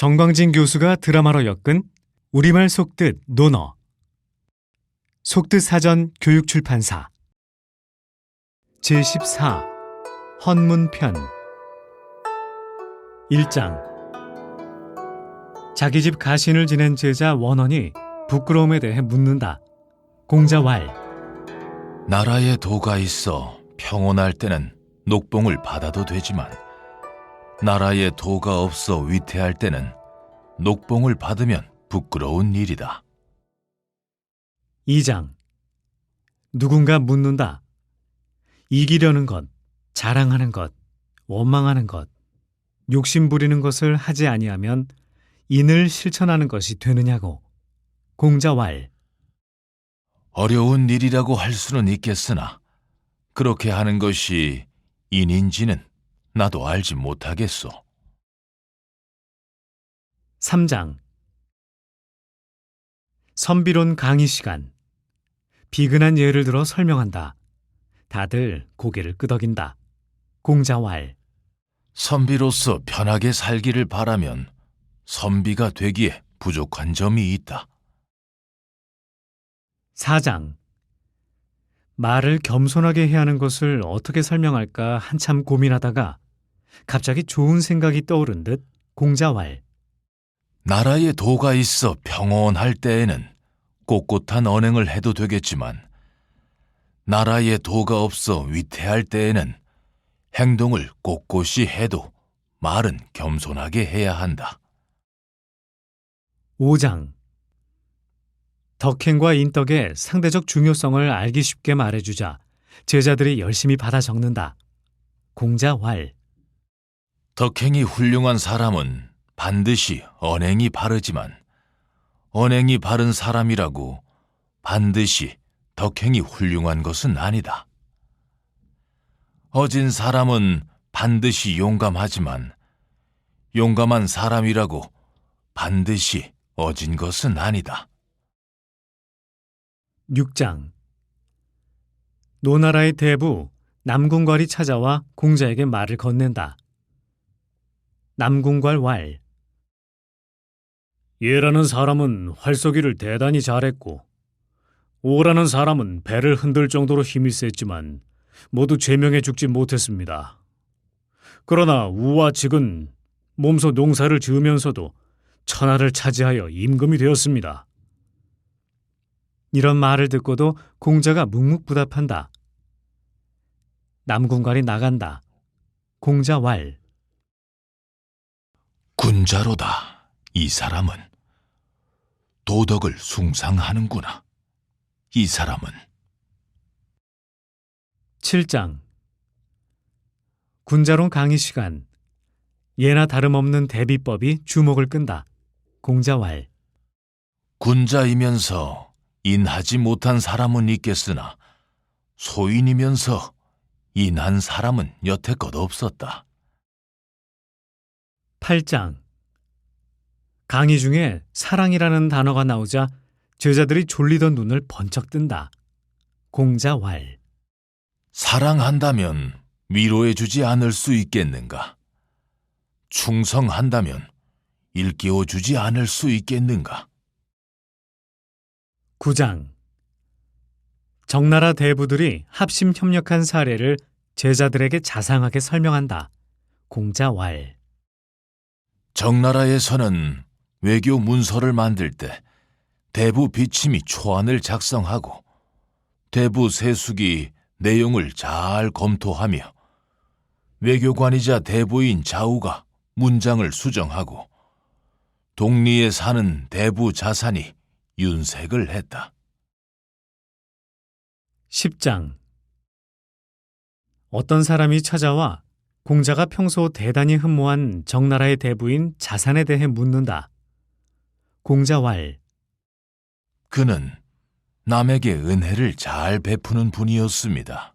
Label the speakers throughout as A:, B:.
A: 정광진 교수가 드라마로 엮은 우리말 속뜻 논어 속뜻 사전 교육출판사. 제14 헌문편. 1장. 자기 집 가신을 지낸 제자 원원이 부끄러움에 대해 묻는다. 공자왈.
B: 나라에 도가 있어 평온할 때는 녹봉을 받아도 되지만 나라에 도가 없어 위태할 때는 녹봉을 받으면 부끄러운 일이다.
A: 2장 누군가 묻는다. 이기려는 것, 자랑하는 것, 원망하는 것, 욕심 부리는 것을 하지 아니하면 인을 실천하는 것이 되느냐고. 공자왈
B: 어려운 일이라고 할 수는 있겠으나 그렇게 하는 것이 인인지는 나도 알지 못하겠소.
A: 3장 선비론 강의 시간 비근한 예를 들어 설명한다. 다들 고개를 끄덕인다. 공자왈
B: 선비로서 편하게 살기를 바라면 선비가 되기에 부족한 점이 있다.
A: 4장 말을 겸손하게 해야 하는 것을 어떻게 설명할까 한참 고민하다가 갑자기 좋은 생각이 떠오른 듯 공자왈
B: 나라에 도가 있어 평온할 때에는 꼿꼿한 언행을 해도 되겠지만 나라에 도가 없어 위태할 때에는 행동을 꼿꼿이 해도 말은 겸손하게 해야 한다.
A: 5장 덕행과 인덕의 상대적 중요성을 알기 쉽게 말해주자 제자들이 열심히 받아 적는다. 공자왈
B: 덕행이 훌륭한 사람은 반드시 언행이 바르지만 언행이 바른 사람이라고 반드시 덕행이 훌륭한 것은 아니다. 어진 사람은 반드시 용감하지만 용감한 사람이라고 반드시 어진 것은 아니다.
A: 6장 노나라의 대부 남궁궐이 찾아와 공자에게 말을 건넨다. 남궁궐 왈 예라는 사람은 활쏘기를 대단히 잘했고 오라는 사람은 배를 흔들 정도로 힘이 셌지만 모두 제명해 죽지 못했습니다. 그러나 우와 직은 몸소 농사를 지으면서도 천하를 차지하여 임금이 되었습니다. 이런 말을 듣고도 공자가 묵묵부답한다. 남궁관이 나간다. 공자 왈
B: 군자로다. 이 사람은 도덕을 숭상하는구나. 이 사람은
A: 7장 군자론 강의 시간 예나 다름없는 대비법이 주목을 끈다. 공자왈
B: 군자이면서 인하지 못한 사람은 있겠으나 소인이면서 인한 사람은 여태껏 없었다.
A: 8장 강의 중에 사랑이라는 단어가 나오자 제자들이 졸리던 눈을 번쩍 뜬다. 공자왈
B: 사랑한다면 위로해 주지 않을 수 있겠는가? 충성한다면 일깨워 주지 않을 수 있겠는가?
A: 9장 정나라 대부들이 합심 협력한 사례를 제자들에게 자상하게 설명한다. 공자왈
B: 정나라에서는 외교 문서를 만들 때 대부 비침이 초안을 작성하고 대부 세숙이 내용을 잘 검토하며 외교관이자 대부인 좌우가 문장을 수정하고 동리에 사는 대부 자산이 윤색을 했다.
A: 10장 어떤 사람이 찾아와 공자가 평소 대단히 흠모한 정나라의 대부인 자산에 대해 묻는다. 공자왈
B: 그는 남에게 은혜를 잘 베푸는 분이었습니다.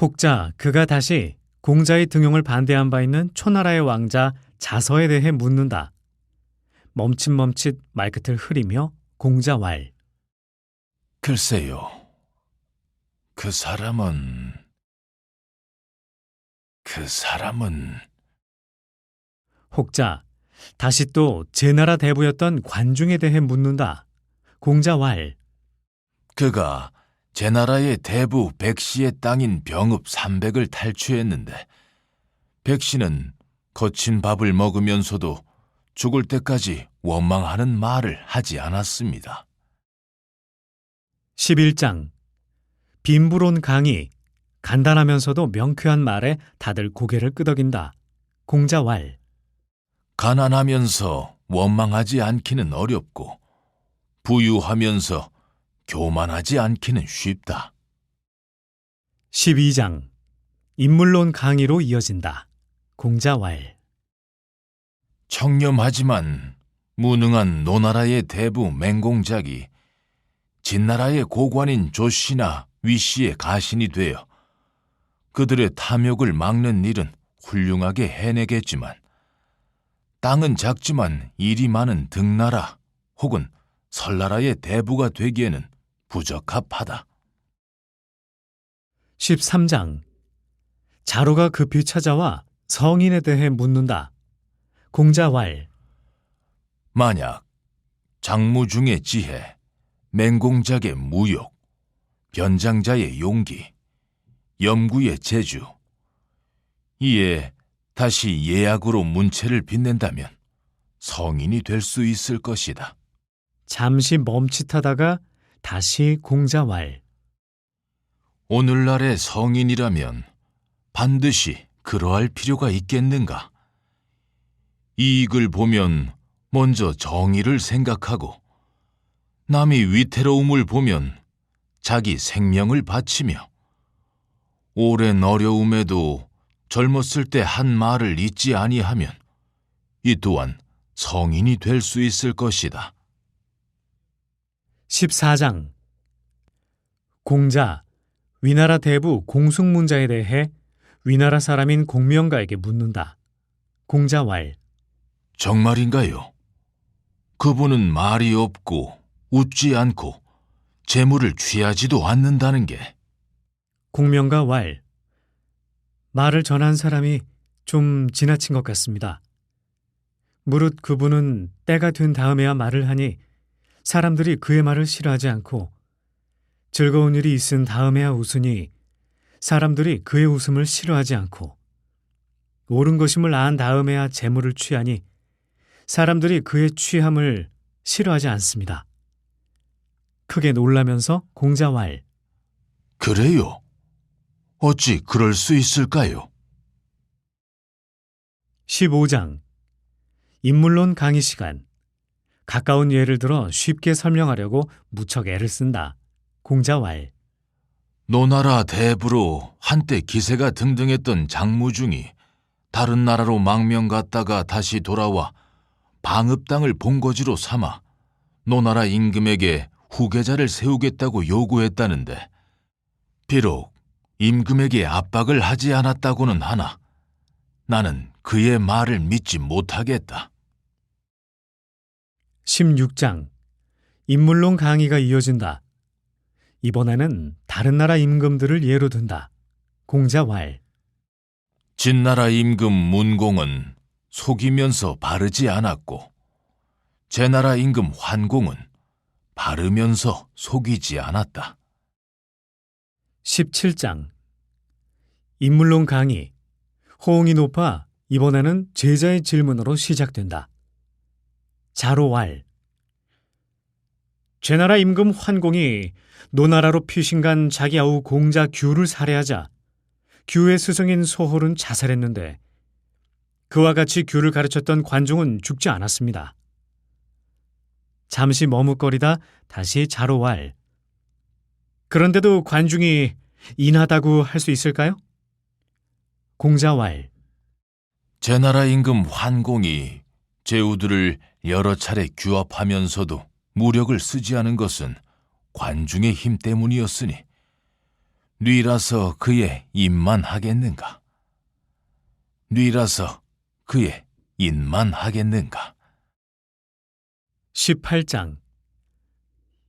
A: 혹자 그가 다시 공자의 등용을 반대한 바 있는 초나라의 왕자 자서에 대해 묻는다. 멈칫멈칫 말끝을 흐리며 공자왈
B: 글쎄요. 그 사람은 그 사람은
A: 혹자 다시 또 제나라 대부였던 관중에 대해 묻는다. 공자왈
B: 그가 제 나라의 대부 백씨의 땅인 병읍 300을 탈취했는데 백씨는 거친 밥을 먹으면서도 죽을 때까지 원망하는 말을 하지 않았습니다.
A: 11장 빈부론 강의 간단하면서도 명쾌한 말에 다들 고개를 끄덕인다. 공자왈
B: 가난하면서 원망하지 않기는 어렵고 부유하면서 교만하지 않기는 쉽다.
A: 12장 인물론 강의로 이어진다. 공자왈
B: 청렴하지만 무능한 노나라의 대부 맹공작이 진나라의 고관인 조씨나 위씨의 가신이 되어 그들의 탐욕을 막는 일은 훌륭하게 해내겠지만 땅은 작지만 일이 많은 등나라 혹은 설나라의 대부가 되기에는 부적합하다.
A: 13장 자로가 급히 찾아와 성인에 대해 묻는다. 공자왈
B: 만약 장무 중의 지혜, 맹공작의 무욕, 변장자의 용기, 염구의 재주, 이에 다시 예약으로 문체를 빛낸다면 성인이 될 수 있을 것이다.
A: 잠시 멈칫하다가 다시 공자왈
B: 오늘날의 성인이라면 반드시 그러할 필요가 있겠는가? 이익을 보면 먼저 정의를 생각하고 남이 위태로움을 보면 자기 생명을 바치며 오랜 어려움에도 젊었을 때 한 말을 잊지 아니하면 이 또한 성인이 될 수 있을 것이다.
A: 14장 공자 위나라 대부 공숙문자에 대해 위나라 사람인 공명가에게 묻는다. 공자왈
B: 정말인가요? 그분은 말이 없고 웃지 않고 재물을 취하지도 않는다는 게
A: 공명가 왈 말을 전한 사람이 좀 지나친 것 같습니다. 무릇 그분은 때가 된 다음에야 말을 하니 사람들이 그의 말을 싫어하지 않고 즐거운 일이 있은 다음에야 웃으니 사람들이 그의 웃음을 싫어하지 않고 옳은 것임을 안 다음에야 재물을 취하니 사람들이 그의 취함을 싫어하지 않습니다. 크게 놀라면서 공자왈
B: 그래요? 어찌 그럴 수 있을까요?
A: 15장 인물론 강의 시간 가까운 예를 들어 쉽게 설명하려고 무척 애를 쓴다. 공자왈
B: 노나라 대부로 한때 기세가 등등했던 장무중이 다른 나라로 망명 갔다가 다시 돌아와 방읍 땅을 본거지로 삼아 노나라 임금에게 후계자를 세우겠다고 요구했다는데 비록 임금에게 압박을 하지 않았다고는 하나 나는 그의 말을 믿지 못하겠다.
A: 16장 인물론 강의가 이어진다. 이번에는 다른 나라 임금들을 예로 든다. 공자왈
B: 진나라 임금 문공은 속이면서 바르지 않았고 제나라 임금 환공은 바르면서 속이지 않았다.
A: 17장 인물론 강의 호응이 높아 이번에는 제자의 질문으로 시작된다. 자로왈 제나라 임금 환공이 노나라로 피신간 자기 아우 공자 규를 살해하자 규의 스승인 소홀은 자살했는데 그와 같이 규를 가르쳤던 관중은 죽지 않았습니다. 잠시 머뭇거리다 다시 자로왈 그런데도 관중이 인하다고 할 수 있을까요? 공자왈
B: 제 나라 임금 환공이 제후들을 여러 차례 규합하면서도 무력을 쓰지 않은 것은 관중의 힘 때문이었으니 뉘라서 그의 입만 하겠는가? 뉘라서 그의 인만 하겠는가?
A: 18장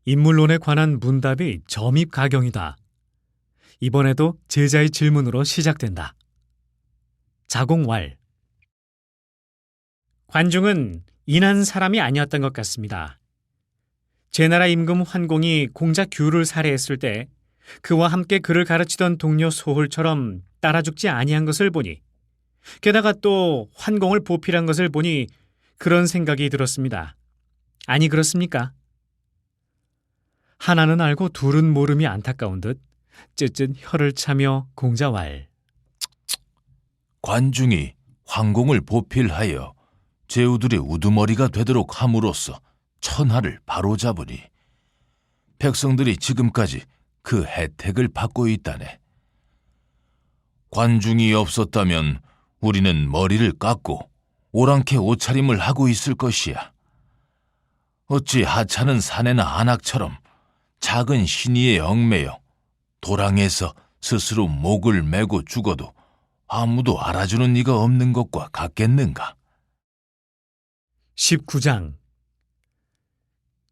A: 인물론에 관한 문답이 점입가경이다. 이번에도 제자의 질문으로 시작된다. 자공왈 관중은 인한 사람이 아니었던 것 같습니다. 제나라 임금 환공이 공자 규를 살해했을 때 그와 함께 그를 가르치던 동료 소홀처럼 따라 죽지 아니한 것을 보니 게다가 또 환공을 보필한 것을 보니 그런 생각이 들었습니다. 아니 그렇습니까? 하나는 알고 둘은 모름이 안타까운 듯 쯧쯧 혀를 차며 공자왈
B: 관중이 황공을 보필하여 제후들의 우두머리가 되도록 함으로써 천하를 바로잡으니 백성들이 지금까지 그 혜택을 받고 있다네. 관중이 없었다면 우리는 머리를 깎고 오랑캐 옷차림을 하고 있을 것이야. 어찌 하찮은 사내나 안악처럼 작은 신의에 얽매여 도랑에서 스스로 목을 메고 죽어도 아무도 알아주는 이가 없는 것과 같겠는가?
A: 19장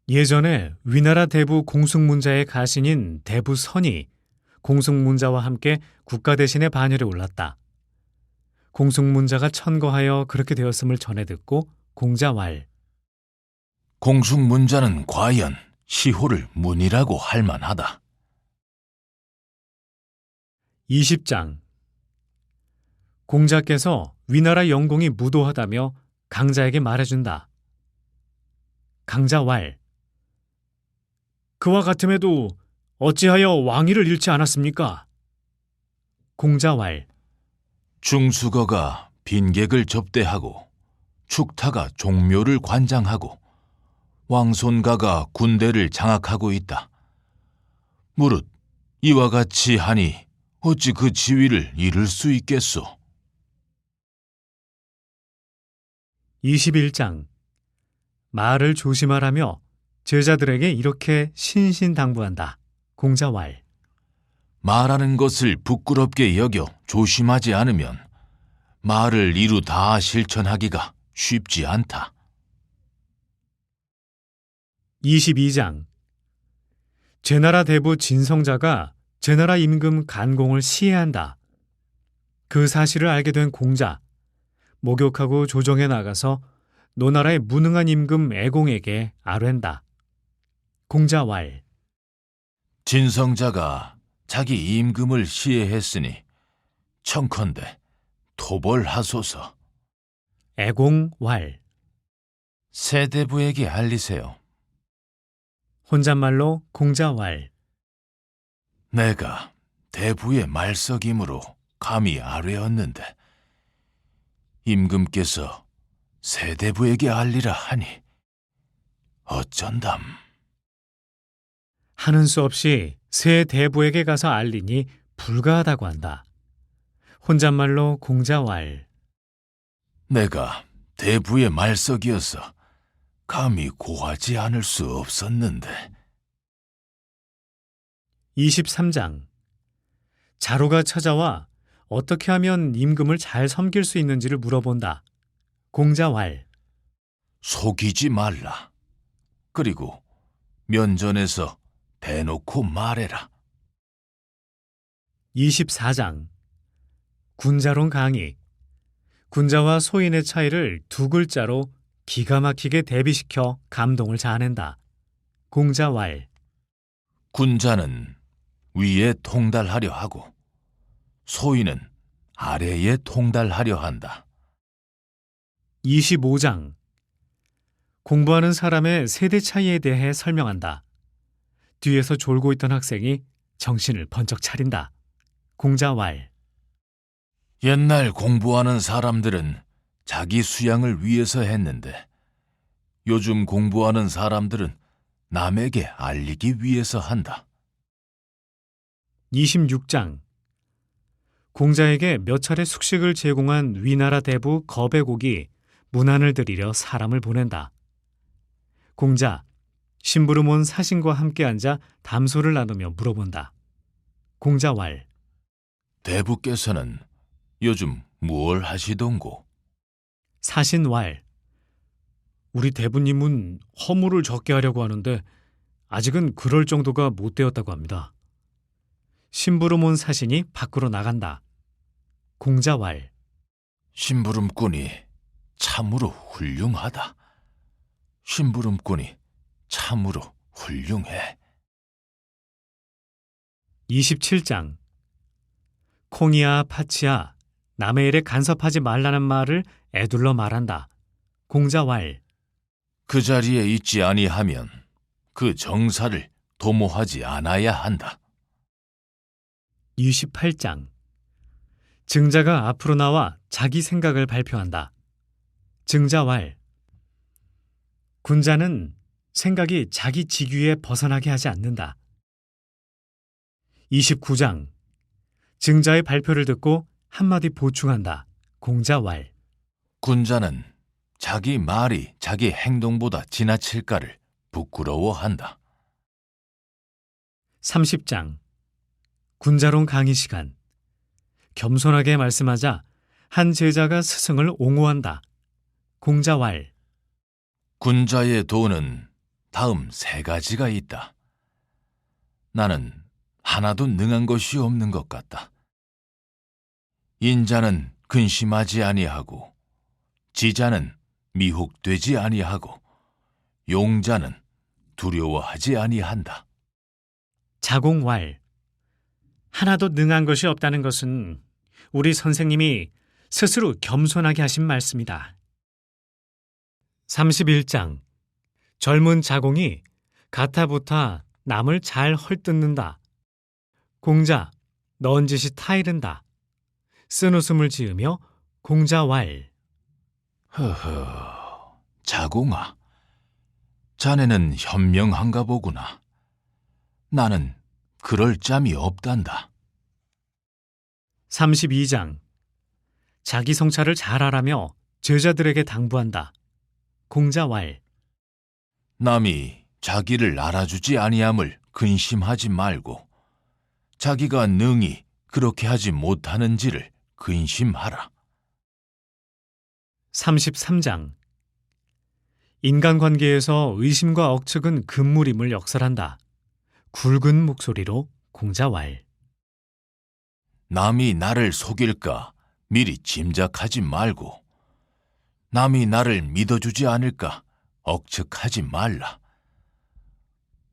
A: 예전에 위나라 대부 공숙문자의 가신인 대부선이 공숙문자와 함께 국가 대신의 반열에 올랐다. 공숙문자가 천거하여 그렇게 되었음을 전해 듣고 공자왈
B: 공숙문자는 과연 시호를 문이라고 할 만하다.
A: 20장 공자께서 위나라 영공이 무도하다며 강자에게 말해준다. 강자왈 그와 같음에도 어찌하여 왕위를 잃지 않았습니까? 공자왈
B: 중수거가 빈객을 접대하고 축타가 종묘를 관장하고 왕손가가 군대를 장악하고 있다. 무릇 이와 같이 하니 어찌 그 지위를 잃을 수 있겠소?
A: 21장 말을 조심하라며 제자들에게 이렇게 신신당부한다. 공자왈
B: 말하는 것을 부끄럽게 여겨 조심하지 않으면 말을 이루 다 실천하기가 쉽지 않다.
A: 22장 제나라 대부 진성자가 제나라 임금 간공을 시해한다. 그 사실을 알게 된 공자 목욕하고 조정에 나가서 노나라의 무능한 임금 애공에게 아뢰다. 공자왈
B: 진성자가 자기 임금을 시해했으니 청컨대 토벌하소서
A: 애공왈
B: 세대부에게 알리세요.
A: 혼잣말로 공자왈
B: 내가 대부의 말석임으로 감히 아뢰었는데 임금께서 세대부에게 알리라 하니 어쩐담.
A: 하는 수 없이 새 대부에게 가서 알리니 불가하다고 한다. 혼잣말로 공자왈
B: 내가 대부의 말석이어서 감히 고하지 않을 수 없었는데
A: 23장 자로가 찾아와 어떻게 하면 임금을 잘 섬길 수 있는지를 물어본다. 공자왈
B: 속이지 말라. 그리고 면전에서 대놓고 말해라.
A: 24장 군자론 강의 군자와 소인의 차이를 두 글자로 기가 막히게 대비시켜 감동을 자아낸다. 공자왈
B: 군자는 위에 통달하려 하고 소인은 아래에 통달하려 한다.
A: 25장 공부하는 사람의 세대 차이에 대해 설명한다. 뒤에서 졸고 있던 학생이 정신을 번쩍 차린다. 공자왈
B: 옛날 공부하는 사람들은 자기 수양을 위해서 했는데 요즘 공부하는 사람들은 남에게 알리기 위해서 한다.
A: 26장 공자에게 몇 차례 숙식을 제공한 위나라 대부 거배곡이 문안을 드리려 사람을 보낸다. 공자 심부름 온 사신과 함께 앉아 담소를 나누며 물어본다. 공자왈
B: 대부께서는 요즘 무얼 하시던고?
A: 사신왈 우리 대부님은 허물을 적게 하려고 하는데 아직은 그럴 정도가 못 되었다고 합니다. 심부름 온 사신이 밖으로 나간다. 공자왈
B: 심부름꾼이 참으로 훌륭하다. 심부름꾼이 참으로 훌륭해.
A: 27장 콩이야 파치야 남의 일에 간섭하지 말라는 말을 애둘러 말한다. 공자왈
B: 그 자리에 있지 아니하면 그 정사를 도모하지 않아야 한다.
A: 28장 증자가 앞으로 나와 자기 생각을 발표한다. 증자왈 군자는 생각이 자기 직위에 벗어나게 하지 않는다. 29장 증자의 발표를 듣고 한마디 보충한다. 공자왈
B: 군자는 자기 말이 자기 행동보다 지나칠까를 부끄러워한다.
A: 30장 군자론 강의 시간 겸손하게 말씀하자 한 제자가 스승을 옹호한다. 공자왈
B: 군자의 도는 다음 세 가지가 있다. 나는 하나도 능한 것이 없는 것 같다. 인자는 근심하지 아니하고, 지자는 미혹되지 아니하고, 용자는 두려워하지 아니한다.
A: 자공왈 하나도 능한 것이 없다는 것은 우리 선생님이 스스로 겸손하게 하신 말씀이다. 31장 젊은 자공이 가타부타 남을 잘 헐뜯는다. 공자 넌지시 타이른다. 쓴 웃음을 지으며 공자왈
B: 허허, 자공아. 자네는 현명한가 보구나. 나는 그럴 짬이 없단다.
A: 32장 자기 성찰을 잘하라며 제자들에게 당부한다. 공자왈
B: 남이 자기를 알아주지 아니함을 근심하지 말고 자기가 능히 그렇게 하지 못하는지를 근심하라.
A: 33장 인간관계에서 의심과 억측은 금물임을 역설한다. 굵은 목소리로 공자왈
B: 남이 나를 속일까 미리 짐작하지 말고 남이 나를 믿어주지 않을까 억측하지 말라.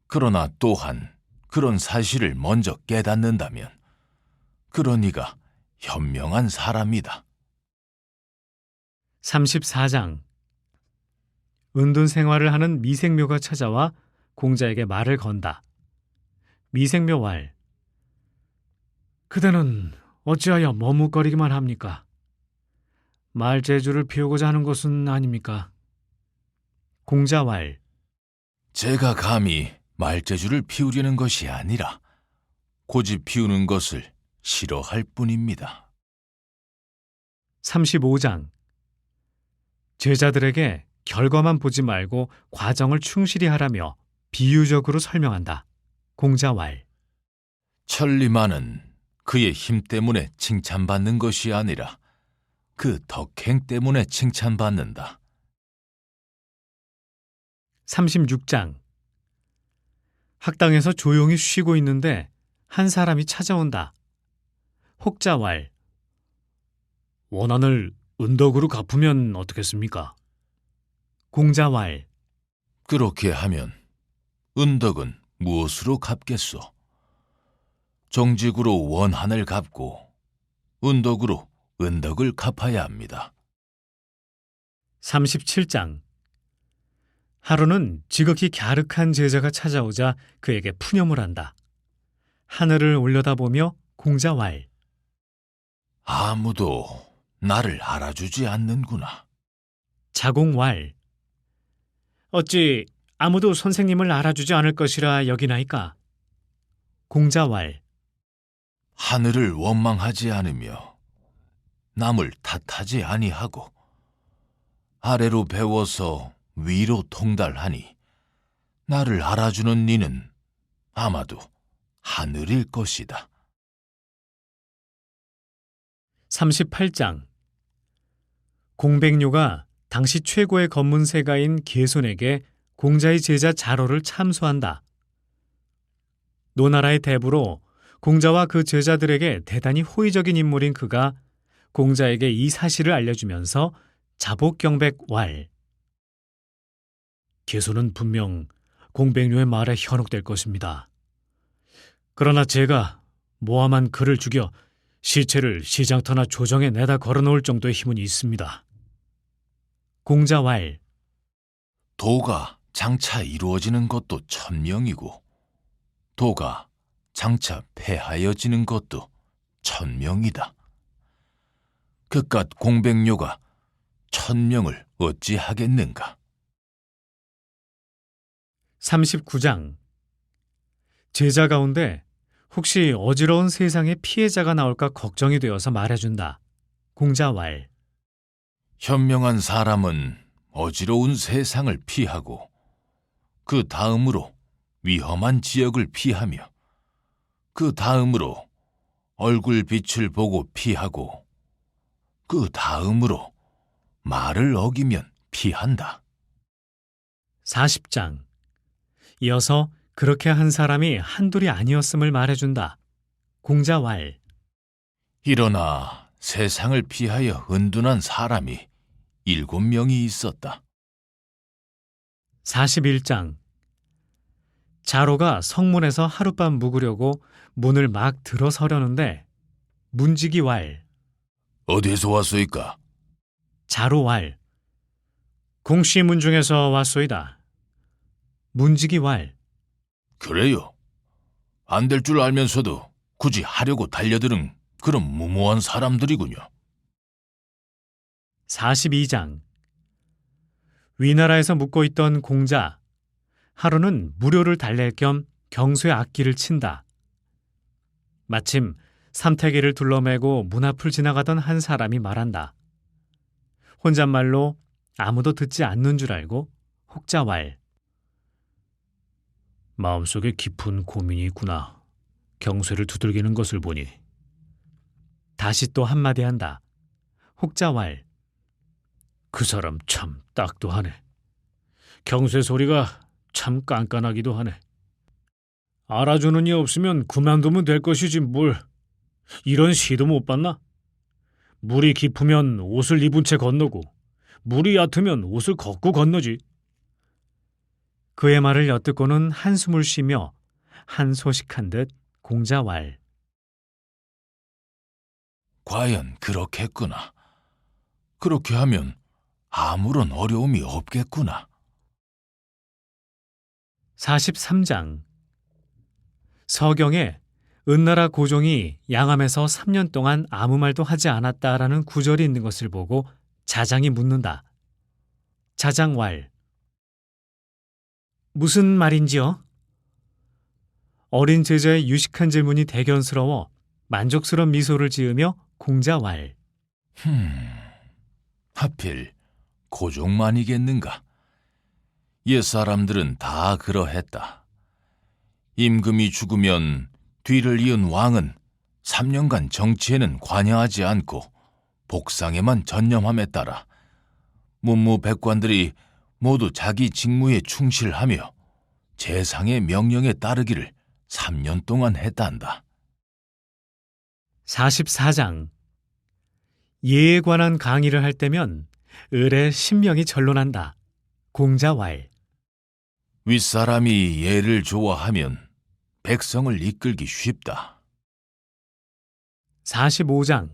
B: 그러나 또한 그런 사실을 먼저 깨닫는다면 그러니가 현명한 사람이다.
A: 34장 은둔 생활을 하는 미생묘가 찾아와 공자에게 말을 건다. 미생묘 왈 그대는 어찌하여 머뭇거리기만 합니까? 말재주를 피우고자 하는 것은 아닙니까? 공자 왈
B: 제가 감히 말재주를 피우려는 것이 아니라 고집 피우는 것을 싫어할 뿐입니다.
A: 35장 제자들에게 결과만 보지 말고 과정을 충실히 하라며 비유적으로 설명한다. 공자왈
B: 천리만은 그의 힘 때문에 칭찬받는 것이 아니라 그 덕행 때문에 칭찬받는다.
A: 36장 학당에서 조용히 쉬고 있는데 한 사람이 찾아온다. 혹자왈 원한을 은덕으로 갚으면 어떻겠습니까? 공자왈
B: 그렇게 하면 은덕은 무엇으로 갚겠소? 정직으로 원한을 갚고 은덕으로 은덕을 갚아야 합니다.
A: 37장 하루는 지극히 갸륵한 제자가 찾아오자 그에게 푸념을 한다. 하늘을 올려다보며 공자왈
B: 아무도 나를 알아주지 않는구나.
A: 자공왈 어찌 아무도 선생님을 알아주지 않을 것이라 여기나이까? 공자왈
B: 하늘을 원망하지 않으며 남을 탓하지 아니하고 아래로 배워서 위로 통달하니 나를 알아주는 니는 아마도 하늘일 것이다.
A: 38장 공백료가 당시 최고의 검문세가인 계손에게 공자의 제자 자로를 참소한다. 노나라의 대부로 공자와 그 제자들에게 대단히 호의적인 인물인 그가 공자에게 이 사실을 알려주면서 자복경백왈 개수는 분명 공백료의 말에 현혹될 것입니다. 그러나 제가 모함한 그를 죽여 시체를 시장터나 조정에 내다 걸어놓을 정도의 힘은 있습니다. 공자왈
B: 도가 장차 이루어지는 것도 천명이고 도가 장차 폐하여지는 것도 천명이다. 그깟 공백료가 천명을 어찌 하겠는가?
A: 39장 제자 가운데 혹시 어지러운 세상에 피해자가 나올까 걱정이 되어서 말해준다. 공자왈
B: 현명한 사람은 어지러운 세상을 피하고 그 다음으로 위험한 지역을 피하며 그 다음으로 얼굴 빛을 보고 피하고 그 다음으로 말을 어기면 피한다.
A: 40장 이어서 그렇게 한 사람이 한둘이 아니었음을 말해준다. 공자왈
B: 일어나 세상을 피하여 은둔한 사람이 일곱 명이 있었다.
A: 41장 자로가 성문에서 하룻밤 묵으려고 문을 막 들어서려는데 문지기 왈
B: 어디에서 왔소이까?
A: 자로 왈 공씨 문중에서 왔소이다. 문지기 왈
B: 그래요. 안 될 줄 알면서도 굳이 하려고 달려드는 그런 무모한 사람들이군요.
A: 42장 위나라에서 묵고 있던 공자 하루는 무료를 달랠 겸 경수의 악기를 친다. 마침 삼태기를 둘러매고 문 앞을 지나가던 한 사람이 말한다. 혼잣말로 아무도 듣지 않는 줄 알고 혹자왈 마음속에 깊은 고민이 있구나. 경쇠를 두들기는 것을 보니 다시 또 한마디 한다. 혹자왈 그 사람 참 딱도 하네. 경쇠 소리가 참 깐깐하기도 하네. 알아주는 이 없으면 그만두면 될 것이지 뭘. 이런 시도 못 봤나? 물이 깊으면 옷을 입은 채 건너고 물이 얕으면 옷을 걷고 건너지. 그의 말을 엿듣고는 한숨을 쉬며 한 소식한 듯 공자왈
B: 과연 그렇겠구나. 그렇게 하면 아무런 어려움이 없겠구나.
A: 43장 서경에 은나라 고종이 양암에서 3년 동안 아무 말도 하지 않았다라는 구절이 있는 것을 보고 자장이 묻는다. 자장왈 무슨 말인지요? 어린 제자의 유식한 질문이 대견스러워 만족스러운 미소를 지으며 공자왈
B: 흠, 하필 고종만이겠는가? 옛 사람들은 다 그러했다. 임금이 죽으면 뒤를 이은 왕은 3년간 정치에는 관여하지 않고 복상에만 전념함에 따라 문무백관들이 모두 자기 직무에 충실하며 재상의 명령에 따르기를 3년 동안 했단다.
A: 44장 예에 관한 강의를 할 때면 을의 신명이 절론한다. 공자왈
B: 윗사람이 예를 좋아하면 백성을 이끌기 쉽다.
A: 45장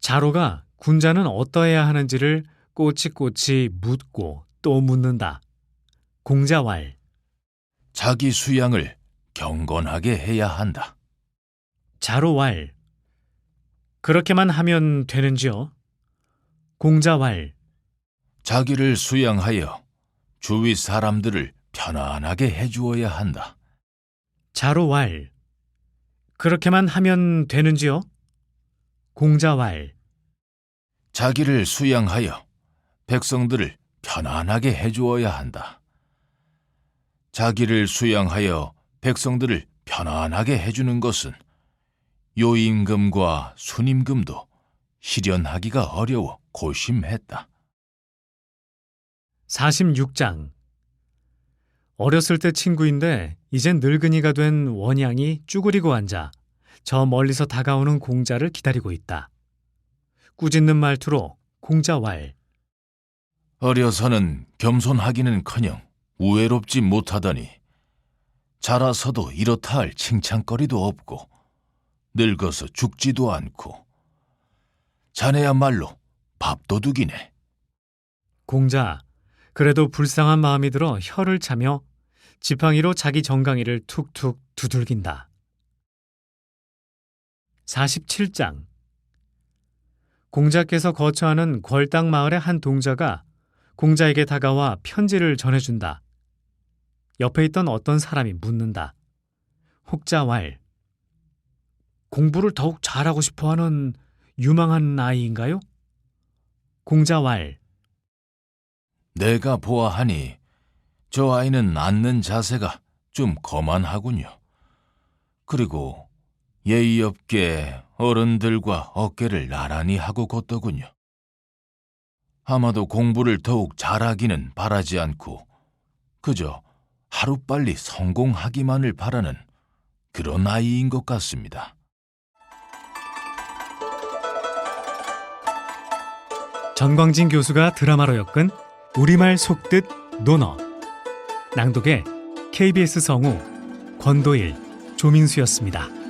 A: 자로가 군자는 어떠해야 하는지를 꼬치꼬치 묻고 또 묻는다. 공자왈
B: 자기 수양을 경건하게 해야 한다.
A: 자로왈 그렇게만 하면 되는지요? 공자왈
B: 자기를 수양하여 주위 사람들을 편안하게 해주어야 한다.
A: 자로왈 그렇게만 하면 되는지요? 공자왈
B: 자기를 수양하여 백성들을 편안하게 해주어야 한다. 자기를 수양하여 백성들을 편안하게 해주는 것은 요임금과 순임금도 실현하기가 어려워 고심했다.
A: 46장 어렸을 때 친구인데 이젠 늙은이가 된 원양이 쭈그리고 앉아 저 멀리서 다가오는 공자를 기다리고 있다. 꾸짖는 말투로 공자왈
B: 어려서는 겸손하기는커녕 우애롭지 못하더니 자라서도 이렇다 할 칭찬거리도 없고 늙어서 죽지도 않고 자네야말로 밥도둑이네.
A: 공자 그래도 불쌍한 마음이 들어 혀를 차며 지팡이로 자기 정강이를 툭툭 두들긴다. 47장 공자께서 거처하는 걸당 마을의 한 동자가 공자에게 다가와 편지를 전해준다. 옆에 있던 어떤 사람이 묻는다. 혹자왈 공부를 더욱 잘하고 싶어 하는 유망한 아이인가요? 공자왈
B: 내가 보아하니 저 아이는 앉는 자세가 좀 거만하군요. 그리고 예의 없게 어른들과 어깨를 나란히 하고 걷더군요. 아마도 공부를 더욱 잘하기는 바라지 않고 그저 하루빨리 성공하기만을 바라는 그런 아이인 것 같습니다.
A: 전광진 교수가 드라마로 엮은 우리말 속뜻 논어 낭독의 KBS 성우 권도일 조민수였습니다.